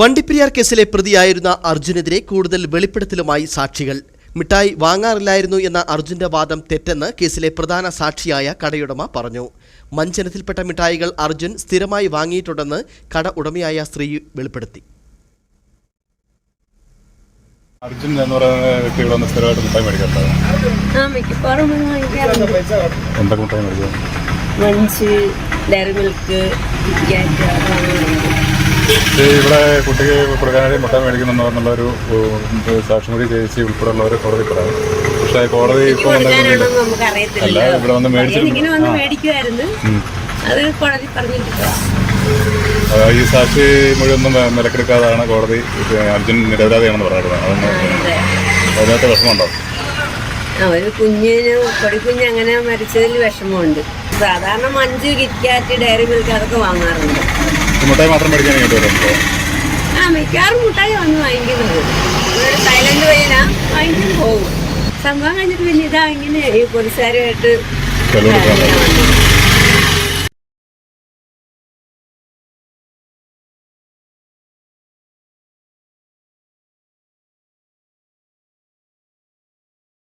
വണ്ടിപ്പെരിയാർ കേസിലെ പ്രതിയായിരുന്ന അർജുനെതിരെ കൂടുതൽ വെളിപ്പെടുത്തലുമായി സാക്ഷികൾ. മിഠായി വാങ്ങാറില്ലായിരുന്നു എന്ന അർജുന്റെ വാദം തെറ്റെന്ന് കേസിലെ പ്രധാന സാക്ഷിയായ കടയുടമ പറഞ്ഞു. മഞ്ചനത്തിൽപ്പെട്ട മിഠായികൾ അർജുൻ സ്ഥിരമായി വാങ്ങിയിട്ടുണ്ടെന്ന് കട ഉടമയായ സ്ത്രീ വെളിപ്പെടുത്തി. അർജുൻ എന്ന് പറയുന്ന വ്യക്തി ഇവിടെ വന്ന് സ്ഥിരമായിട്ട് മിഠായി മേടിക്കാറുണ്ടാവും ആ മിക്കപ്പോഴും വന്ന് വാങ്ങിക്കാറുണ്ട്. എന്തൊക്കെ മുട്ടായി മേടിക്കും മഞ്ച് ഡയറി മിൽക്ക് കിറ്റ്കാറ്റ് അത് വാങ്ങാറുണ്ട് ഇത് ഇവിടെ കുട്ടിക്ക് കൊടുക്കാനായി മുട്ട മേടിക്കണമെന്ന് പറഞ്ഞുള്ള ഒരു ഉം, സാക്ഷിമൊഴി ചേച്ചി ഒരു കോടതി പറയാം പക്ഷേ കോടതി ഇപ്പോൾ അല്ല, ഇവിടെ വന്ന് പറഞ്ഞിട്ട് ഈ സാക്ഷി മൊഴിയൊന്നും വിലക്കെടുക്കാതാണ് കോടതി. അർജുൻ നിരപരാധിയാണെന്ന് പറഞ്ഞിരുന്നത്. അതൊന്ന് അതെ. അതിനകത്ത് വിഷമമുണ്ടോ? ഒരു കുഞ്ഞിന് കൊടിക്കുഞ്ഞ് അങ്ങനെ മരിച്ചതിൽ വിഷമമുണ്ട്. സാധാരണ മഞ്ച് കിറ്റ്കാറ്റ് ഡയറി മിൽക്ക് അതൊക്കെ വാങ്ങാറുണ്ട്. മുട്ടായി മാത്രം ഇങ്ങോട്ട് വരുമ്പോൾ ആ മിക്കവാറും മുട്ടായി വന്ന് വാങ്ങിക്കുന്നുണ്ട്. ഒരു സൈലന്റ് പോകും. സംഭവം കഴിഞ്ഞിട്ട് പിന്നെ ഇതാ ഇങ്ങനെ ഈ പോലീസുകാരുമായിട്ട്